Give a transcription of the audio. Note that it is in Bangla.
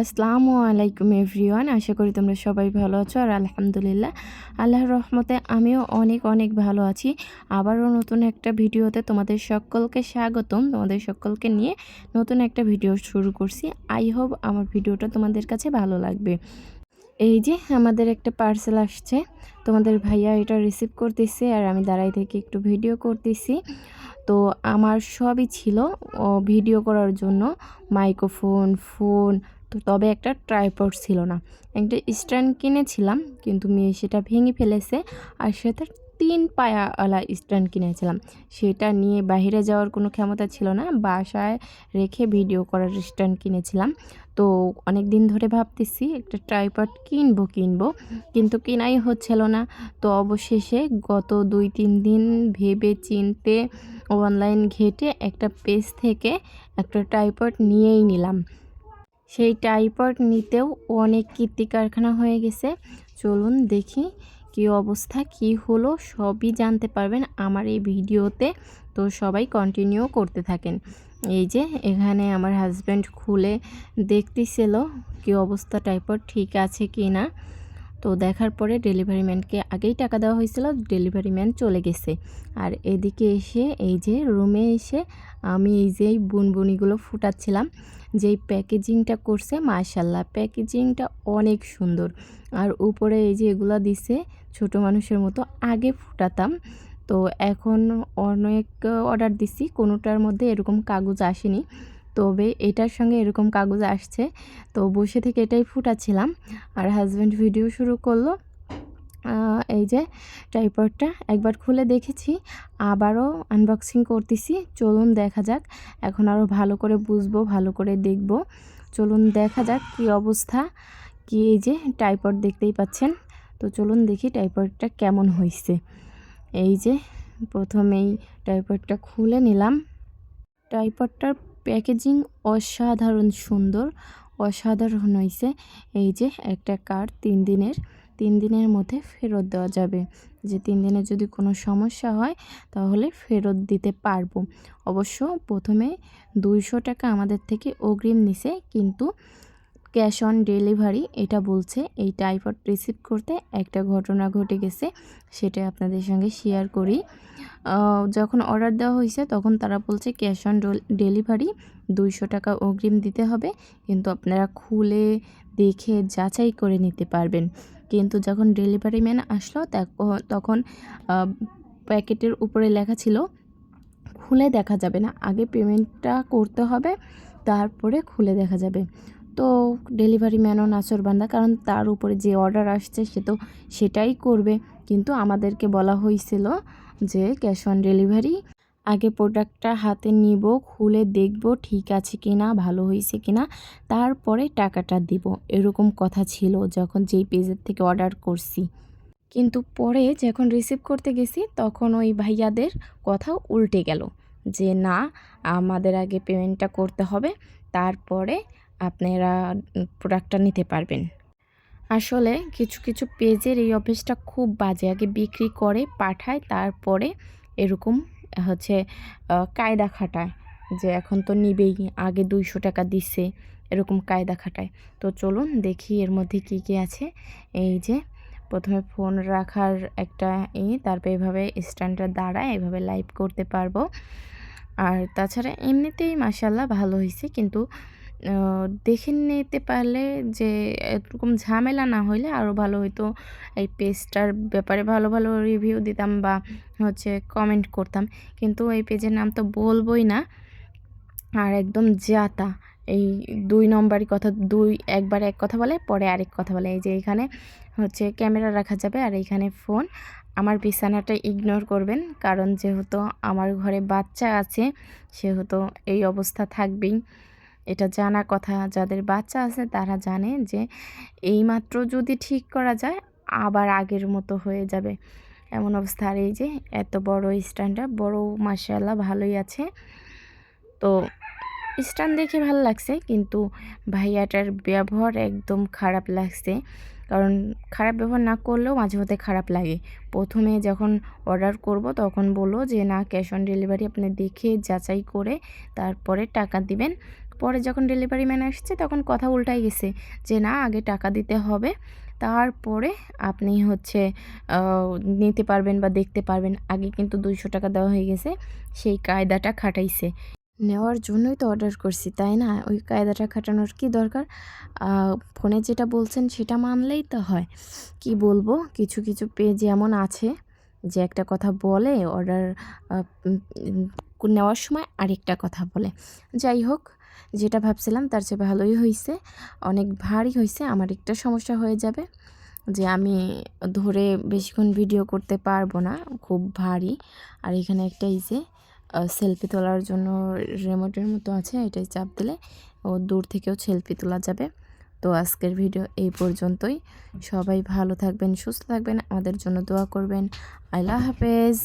আসসালামু আলাইকুম এভরিওয়ান, আশা করি তোমরা সবাই ভালো আছো। আর আলহামদুলিল্লাহ, আল্লাহর রহমতে আমিও অনেক অনেক ভালো আছি। আবারও নতুন একটা ভিডিওতে তোমাদের সকলকে স্বাগতম। তোমাদের সকলকে নিয়ে নতুন একটা ভিডিও শুরু করছি। আই হোপ আমার ভিডিওটা তোমাদের কাছে ভালো লাগবে। এই যে আমাদের একটা পার্সেল আসছে। তোমাদের ভাইয়া এটা রিসিভ করতেছে আর আমি দাঁড়াই থেকে একটু ভিডিও করতেছি। তো আমার সবই ছিল ভিডিও করার জন্য মাইক্রোফোন, ফোন তো তবে একটা ট্রাইপড ছিল না। একটা স্ট্যান্ড কিনেছিলাম, কিন্তু মেয়ে সেটা ভেঙে ফেলেছে আর সেটা তিন পায়াওয়ালা স্ট্যান্ড কিনেছিলাম। সেটা নিয়ে বাইরে যাওয়ার কোনো ক্ষমতা ছিল না, বাসায় রেখে ভিডিও করার স্ট্যান্ড কিনেছিলাম। তো অনেক দিন ধরে ভাবতেছি একটা ট্রাইপড কিনবো কিনবো, কিন্তু কেনাই হচ্ছিল না। তো অবশেষে গত দুই তিন দিন ভেবে চিনতে অনলাইন ঘেটে একটা পেজ থেকে একটা ট্রাইপড নিয়েই নিলাম। সেই টাইপড নিতেও অনেক কীর্তি কারখানা হয়ে গেছে। চলুন দেখি কি অবস্থা, কি হলো, সবই জানতে পারবেন আমার এই ভিডিওতে। তো সবাই কন্টিনিউ করতে থাকেন। এই যে এখানে আমার হাজব্যান্ড খুলে দেখতেছিল কি অবস্থা টাইপড ঠিক আছে কি না তো দেখার পরে ডেলিভারি ম্যানকে আগেই টাকা দেওয়া হয়েছিল, ডেলিভারি ম্যান চলে গেছে। আর এদিকে এসে এই যে রুমে এসে আমি এই যে বুনবুনিগুলো ফুটাচ্ছিলাম, যেই প্যাকেজিংটা করছে মাশাল্লাহ প্যাকেজিংটা অনেক সুন্দর। আর উপরে এই যে এগুলো দিছে, ছোট মানুষের মতো আগে ফুটাতাম। তো এখন অনেক অর্ডার দিছি, কোনোটার মধ্যে এরকম কাগজ আসেনি। তবে এটার সঙ্গে এরকম কাগজ আসছে। তো বসে থেকে এটাই ফুটাচ্ছিলাম। আর হাজব্যান্ড ভিডিও শুরু করল। এই যে টাইপডটা একবার খুলে দেখেছি। আবারও আনবক্সিং করতেছি। চলুন দেখা যাক। এখন আরও ভালো করে বুঝব, ভালো করে দেখব। চলুন দেখা যাক কি অবস্থা, কি এই যে টাইপড দেখতেই পাচ্ছেন। তো চলুন দেখি টাইপডটা কেমন হয়েছে এই যে প্রথমেই টাইপডটা খুলে নিলাম। টাইপডটার প্যাকেজিং অসাধারণ সুন্দর, অসাধারণ হয়েছে এই যে একটা কার্ড তিন দিনের তিন দিনের মধ্যে ফেরত দেওয়া যাবে। যে তিন দিনে যদি কোনো সমস্যা হয়, তাহলে ফেরত দিতে পারব। অবশ্য প্রথমে দুইশো টাকা আমাদের থেকে অগ্রিম নিছে, কিন্তু ক্যাশ অন ডেলিভারি এটা বলছে। এই টাইফয়েড রিসিভ করতে একটা ঘটনা ঘটে গেছে, সেটা আপনাদের সঙ্গে শেয়ার করি। যখন অর্ডার দেওয়া হয়েছে, তখন তারা বলছে ক্যাশ অন ডেলিভারি দুইশো টাকা অগ্রিম দিতে হবে, কিন্তু আপনারা খুলে দেখে যাচাই করে নিতে পারবেন। কিন্তু যখন ডেলিভারি ম্যান আসলো তখন প্যাকেটের উপরে লেখা ছিল, খুলে দেখা যাবে না। আগে পেমেন্টটা করতে হবে, তারপরে খুলে দেখা যাবে। তো ডেলিভারি ম্যানও নাচরবান্দা কারণ তার উপরে যে অর্ডার আসছে সে তো সেটাই করবে। কিন্তু আমাদেরকে বলা হয়েছিল যে ক্যাশ অন ডেলিভারি, আগে প্রোডাক্টটা হাতে নিব, খুলে দেখব ঠিক আছে কি না ভালো হয়েছে কি না তারপরে টাকাটা দিব। এরকম কথা ছিল যখন যেই পেজের থেকে অর্ডার করছি। কিন্তু পরে যখন রিসিভ করতে গেছি, তখন ওই ভাইয়াদের কথা উল্টে গেল যে, না, আমাদের আগে পেমেন্টটা করতে হবে, তারপরে আপনারা প্রোডাক্টটা নিতে পারবেন। আসলে কিছু কিছু পেজের এই অফিসটা খুব বাজে। আগে বিক্রি করে পাঠায়, তারপরে এরকম হচ্ছে কায়দা খাটায় যে এখন তো নিবেই, আগে দুইশো টাকা দিছে, এরকম কায়দা খাটায়। তো চলুন দেখি এর মধ্যে কি কি আছে। এই যে প্রথমে ফোন রাখার একটা ই তারপর এভাবে স্ট্যান্ডটা দাঁড়ায়, এভাবে লাইভ করতে পারব। আর তাছাড়া এমনিতেই মাসাল্লাহ ভালো হয়েছে কিন্তু দেখে নিতে পারলে যে এরকম ঝামেলা না হইলে আরও ভালো হইতো। এই পেজটার ব্যাপারে ভালো ভালো রিভিউ দিতাম বা হচ্ছে কমেন্ট করতাম। কিন্তু এই পেজের নাম তো বলবই না। আর একদম জাতা এই দুই নম্বরই কথা, দুই একবার এক কথা বলে, পরে আরেক কথা বলে। এই যে এখানে হচ্ছে ক্যামেরা রাখা যাবে আর এইখানে ফোন আমার বিছানাটা ইগনোর করবেন। কারণ যেহেতু আমার ঘরে বাচ্চা আছে, সেহেতু এই অবস্থা থাকবেই। এটা জানা কথা যাদের বাচ্চা আছে তারা জানে যে এইমাত্র যদি ঠিক করা যায়, আবার আগের মতো হয়ে যাবে। এমন অবস্থা। আর এই যে এত বড় স্ট্যান্ডটা, বড় মাসাল্লাহ ভালোই আছে। তো স্ট্যান্ড দেখে ভালো লাগছে, কিন্তু ভাইয়াটার ব্যবহার একদম খারাপ লাগছে। কারণ খারাপ ব্যবহার না করলেও মাঝে মধ্যে খারাপ লাগে। প্রথমে যখন অর্ডার করব, তখন বলো যে, না, ক্যাশ অন ডেলিভারি আপনি দেখে যাচাই করে তারপরে টাকা দিবেন। পরে যখন ডেলিভারি ম্যান আসছে, তখন কথা উল্টাই গেছে যে, না, আগে টাকা দিতে হবে। তারপরে আপনি হচ্ছে নিতে পারবেন বা দেখতে পারবেন। আগে কিন্তু দুইশো টাকা দেওয়া হয়ে গেছে। সেই কায়দাটা খাটাইছে। নেওয়ার জন্যই তো অর্ডার করছি, তাই না? ওই কায়দাটা খাটানোর কি দরকার? ফোনে যেটা বলছেন সেটা মানলেই তো হয়। কি বলব? কিছু কিছু পেজ এমন আছে যে, একটা কথা বলে অর্ডার নেওয়ার সময় আরেকটা কথা বলে। যাই হোক যেটা ভাবছিলাম তার চেয়ে ভালোই হয়েছে অনেক ভারী হয়েছে আমার একটা সমস্যা হয়ে যাবে যে আমি ধরে বেশিক্ষণ ভিডিও করতে পারব না, খুব ভারী। আর এখানে একটা এই যে সেলফি তোলার জন্য রেমোটের মতো আছে, এটাই চাপ দিলে ও দূর থেকেও সেলফি তোলা যাবে। তো আজকের ভিডিও এই পর্যন্তই। সবাই ভালো থাকবেন, সুস্থ থাকবেন, আমাদের জন্য দোয়া করবেন। আল্লাহ হাফেজ।